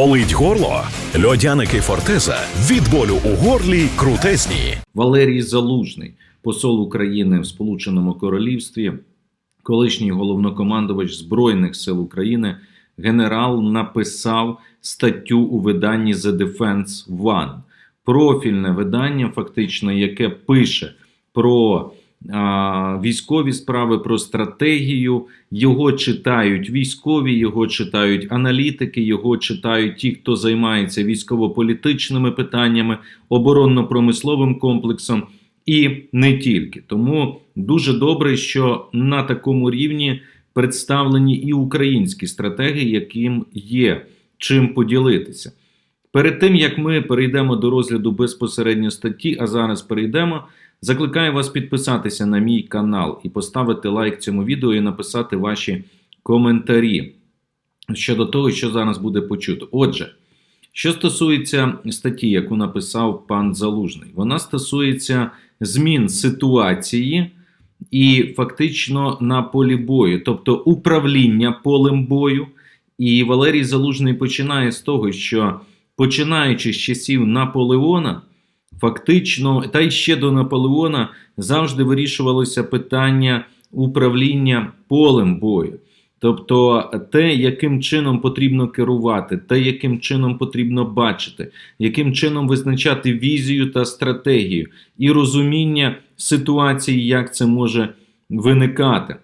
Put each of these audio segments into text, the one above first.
Болить горло? Льодяники Фортеза від болю у горлі крутезні. Валерій Залужний, посол України в Сполученому Королівстві, колишній головнокомандувач Збройних сил України, генерал написав статтю у виданні The Defense One. Профільне видання, фактично, яке пише про військові справи, про стратегію. Його читають військові, його читають аналітики, його читають ті, хто займається військово-політичними питаннями, оборонно-промисловим комплексом і не тільки. Тому дуже добре, що на такому рівні представлені і українські стратегії, яким є чим поділитися. Перед тим як ми перейдемо до розгляду безпосередньо статті, а зараз перейдемо, закликаю вас підписатися на мій канал і поставити лайк цьому відео і написати ваші коментарі щодо того, що зараз буде почуто. Отже, що стосується статті, яку написав пан Залужний, вона стосується змін ситуації і фактично на полі бою, тобто управління полем бою. І Валерій Залужний починає з того, що починаючи з часів Наполеона, фактично, та й ще до Наполеона завжди вирішувалося питання управління полем бою. Тобто те, яким чином потрібно керувати, те, яким чином потрібно бачити, яким чином визначати візію та стратегію, і розуміння ситуації, як це може виникати.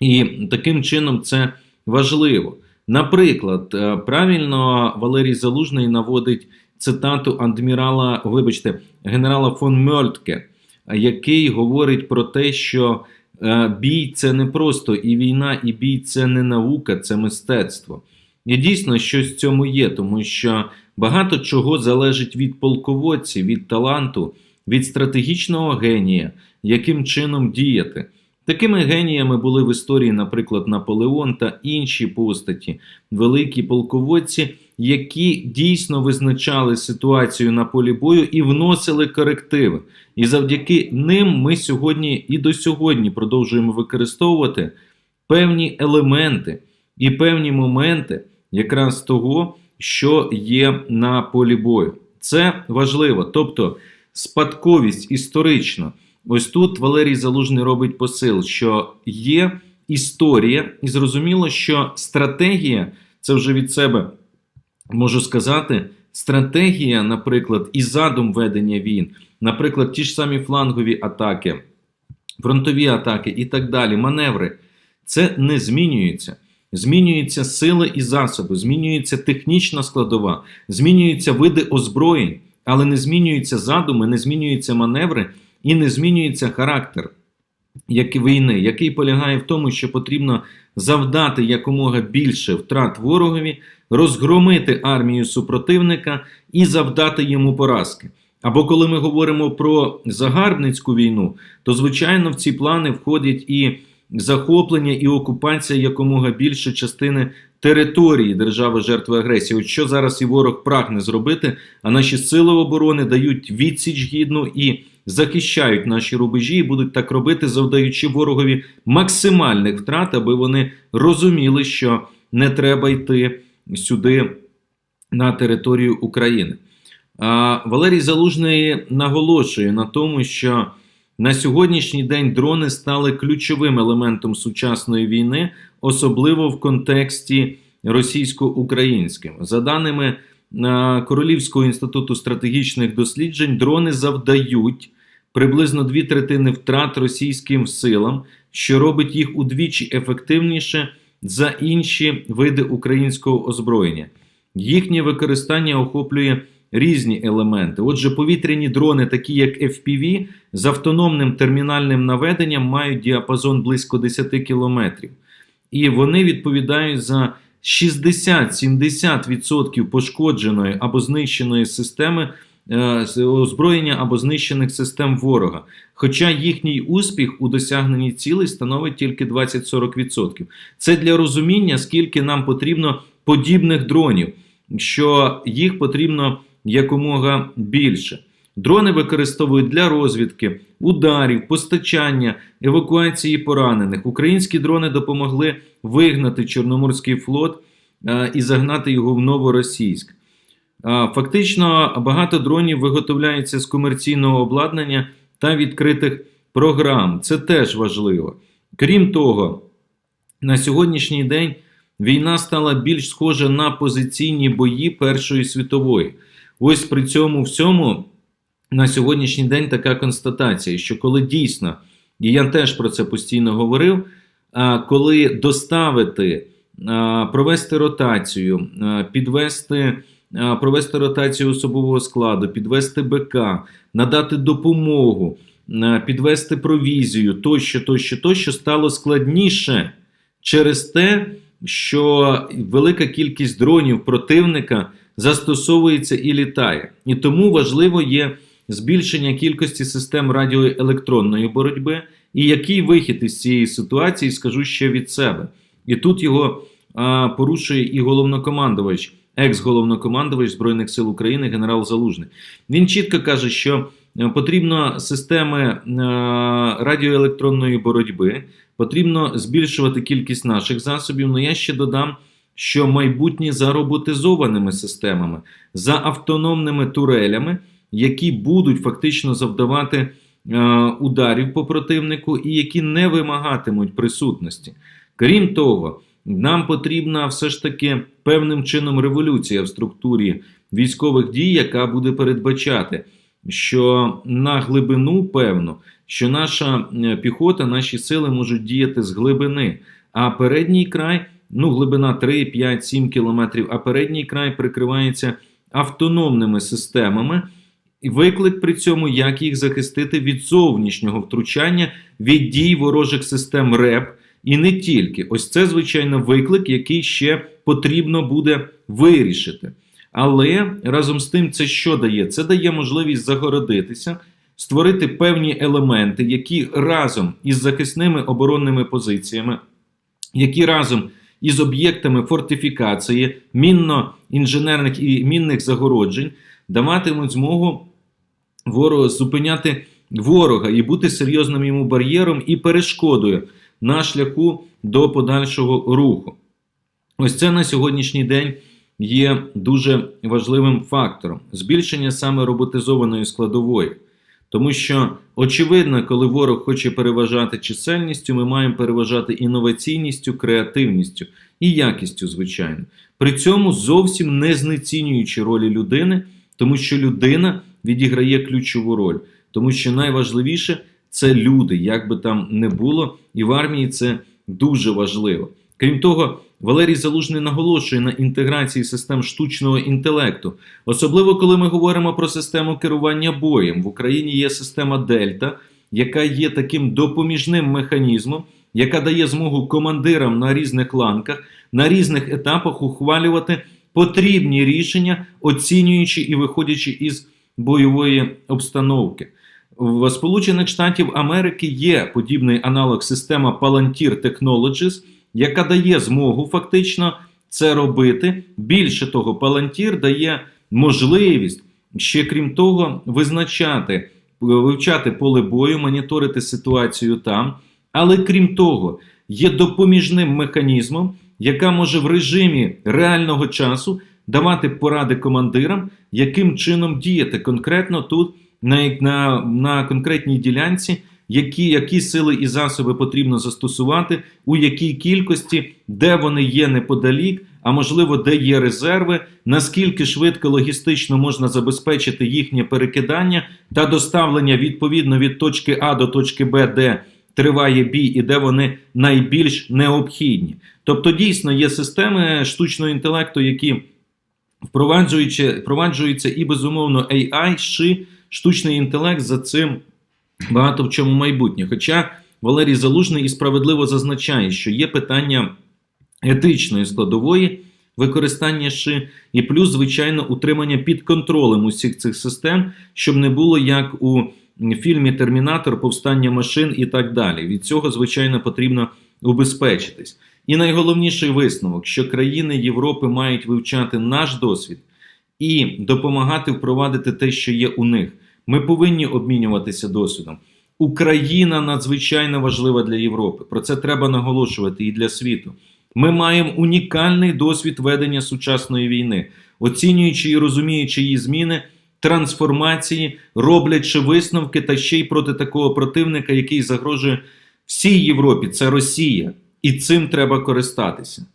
І таким чином це важливо. Наприклад, е, правильно Валерій Залужний наводить цитату адмірала, вибачте, генерала фон Мьольтке, який говорить про те, що е, бій це не просто і війна, і бій це не наука, це мистецтво. І дійсно щось в цьому є, тому що багато чого залежить від полководців, від таланту, від стратегічного генія, яким чином діяти. Такими геніями були в історії, наприклад, Наполеон та інші постаті, великі полководці, які дійсно визначали ситуацію на полі бою і вносили корективи. І завдяки ним ми сьогодні і до сьогодні продовжуємо використовувати певні елементи і певні моменти якраз того, що є на полі бою. Це важливо, тобто спадковість історична. Ось тут Валерій Залужний робить посил, що є історія, і зрозуміло, що стратегія це вже від себе можу сказати. Стратегія, наприклад, і задум ведення війн, наприклад, ті ж самі флангові атаки, фронтові атаки і так далі, маневри, це не змінюється. Змінюються сили і засоби, змінюється технічна складова, змінюються види озброєнь, але не змінюються задуми, не змінюються маневри і не змінюється характер як війни, який полягає в тому, що потрібно завдати якомога більше втрат ворогові, розгромити армію супротивника і завдати йому поразки. Або коли ми говоримо про загарбницьку війну, то звичайно в ці плани входять і захоплення і окупація якомога більше частини території держави жертви агресії. От що зараз і ворог прагне зробити, а наші сили оборони дають відсіч гідну і захищають наші рубежі, і будуть так робити, завдаючи ворогові максимальних втрат, аби вони розуміли, що не треба йти сюди на територію України. А Валерій Залужний наголошує на тому, що на сьогоднішній день дрони стали ключовим елементом сучасної війни, особливо в контексті російсько-українським. За даними Королівського інституту стратегічних досліджень, дрони завдають приблизно дві третини втрат російським силам, що робить їх удвічі ефективніше за інші види українського озброєння. Їхнє використання охоплює різні елементи. Отже, повітряні дрони, такі як FPV, з автономним термінальним наведенням мають діапазон близько 10 кілометрів. І вони відповідають за 60-70% пошкодженої або знищеної системи озброєння або знищених систем ворога. Хоча їхній успіх у досягненні цілей становить тільки 20-40%. Це для розуміння, скільки нам потрібно подібних дронів, що їх потрібно якомога більше. Дрони використовують для розвідки, ударів, постачання, евакуації поранених. Українські дрони допомогли вигнати Чорноморський флот е, і загнати його в новоросійськ. Фактично, багато дронів виготовляється з комерційного обладнання та відкритих програм. Це теж важливо. Крім того, на сьогоднішній день війна стала більш схожа на позиційні бої Першої світової. Ось при цьому всьому на сьогоднішній день така констатація, що коли дійсно, і я теж про це постійно говорив, коли доставити, провести ротацію, підвести, провести ротацію особового складу, підвести БК, надати допомогу, підвести провізію, тощо, тощо, тощо стало складніше через те, що велика кількість дронів противника застосовується і літає. І тому важливо є збільшення кількості систем радіоелектронної боротьби. І який вихід із цієї ситуації, скажу ще від себе. І тут його а, порушує і головнокомандувач, екс-головнокомандувач Збройних сил України, генерал Залужний. Він чітко каже, що е, потрібно системи е, радіоелектронної боротьби, потрібно збільшувати кількість наших засобів. Ну я ще додам, що майбутнє за роботизованими системами, за автономними турелями, які будуть фактично завдавати е, ударів по противнику і які не вимагатимуть присутності. Крім того, нам потрібна все ж таки певним чином революція в структурі військових дій, яка буде передбачати, що на глибину певно, що наша е, піхота, наші сили можуть діяти з глибини, а передній край, ну глибина 3, 5, 7 кілометрів, а передній край прикривається автономними системами. І виклик при цьому, як їх захистити від зовнішнього втручання, від дій ворожих систем РЕП, і не тільки. Ось це, звичайно, виклик, який ще потрібно буде вирішити. Але разом з тим, це що дає? Це дає можливість загородитися, створити певні елементи, які разом із захисними оборонними позиціями, які разом із об'єктами фортифікації, мінно-інженерних і мінних загороджень даватимуть змогу ворогу зупиняти ворога і бути серйозним йому бар'єром і перешкодою на шляху до подальшого руху. Ось це на сьогоднішній день є дуже важливим фактором збільшення саме роботизованої складової. Тому що, очевидно, коли ворог хоче переважати чисельністю, ми маємо переважати інноваційністю, креативністю і якістю, звичайно. При цьому зовсім не знецінюючи ролі людини, тому що людина відіграє ключову роль, тому що найважливіше це люди, як би там не було, і в армії це дуже важливо. Крім того, Валерій Залужний наголошує на інтеграції систем штучного інтелекту, особливо коли ми говоримо про систему керування боєм. В Україні є система Дельта, яка є таким допоміжним механізмом, яка дає змогу командирам на різних ланках, на різних етапах ухвалювати потрібні рішення, оцінюючи і виходячи із бойової обстановки. В Сполучених Штатів Америки є подібний аналог система Palantir Technologies, яка дає змогу фактично це робити. Більше того, Palantir дає можливість ще крім того визначати, вивчати поле бою, моніторити ситуацію там. Але крім того, є допоміжним механізмом, яка може в режимі реального часу давати поради командирам, яким чином діяти конкретно тут, на, на, на конкретній ділянці, які, які сили і засоби потрібно застосувати, у якій кількості, де вони є неподалік, а можливо, де є резерви, наскільки швидко логістично можна забезпечити їхнє перекидання та доставлення відповідно від точки А до точки Б, де триває бій і де вони найбільш необхідні. Тобто, дійсно є системи штучного інтелекту, які впроваджуються, і безумовно AI, ши, штучний інтелект за цим багато в чому майбутнє. Хоча Валерій Залужний і справедливо зазначає, що є питання етичної складової використання ши, і плюс, звичайно, утримання під контролем усіх цих систем, щоб не було як у фільмі Термінатор, повстання машин і так далі. Від цього, звичайно, потрібно убезпечитись. І найголовніший висновок, що країни Європи мають вивчати наш досвід і допомагати впровадити те, що є у них. Ми повинні обмінюватися досвідом. Україна надзвичайно важлива для Європи. Про це треба наголошувати і для світу. Ми маємо унікальний досвід ведення сучасної війни, оцінюючи і розуміючи її зміни, трансформації, роблячи висновки та ще й проти такого противника, який загрожує всій Європі. Це Росія, і цим треба користатися.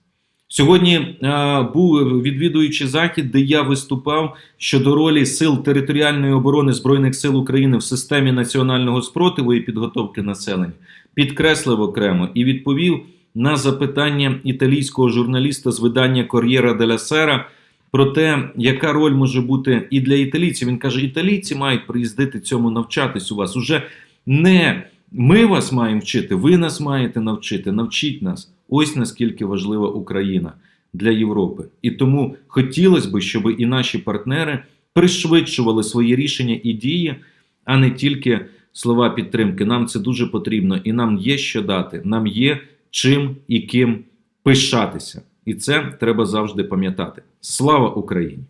Сьогодні е, був відвідуючи захід, де я виступав щодо ролі сил територіальної оборони збройних сил України в системі національного спротиву і підготовки населення, підкреслив окремо і відповів на запитання італійського журналіста з видання Кор'єра деля Сера про те, яка роль може бути і для італійців. Він каже: італійці мають приїздити цьому навчатись у вас. Уже не ми вас маємо вчити, ви нас маєте навчити, навчіть нас. Ось наскільки важлива Україна для Європи. І тому хотілося б, щоб і наші партнери пришвидшували свої рішення і дії, а не тільки слова підтримки. Нам це дуже потрібно, і нам є що дати. Нам є чим і ким пишатися. І це треба завжди пам'ятати. Слава Україні!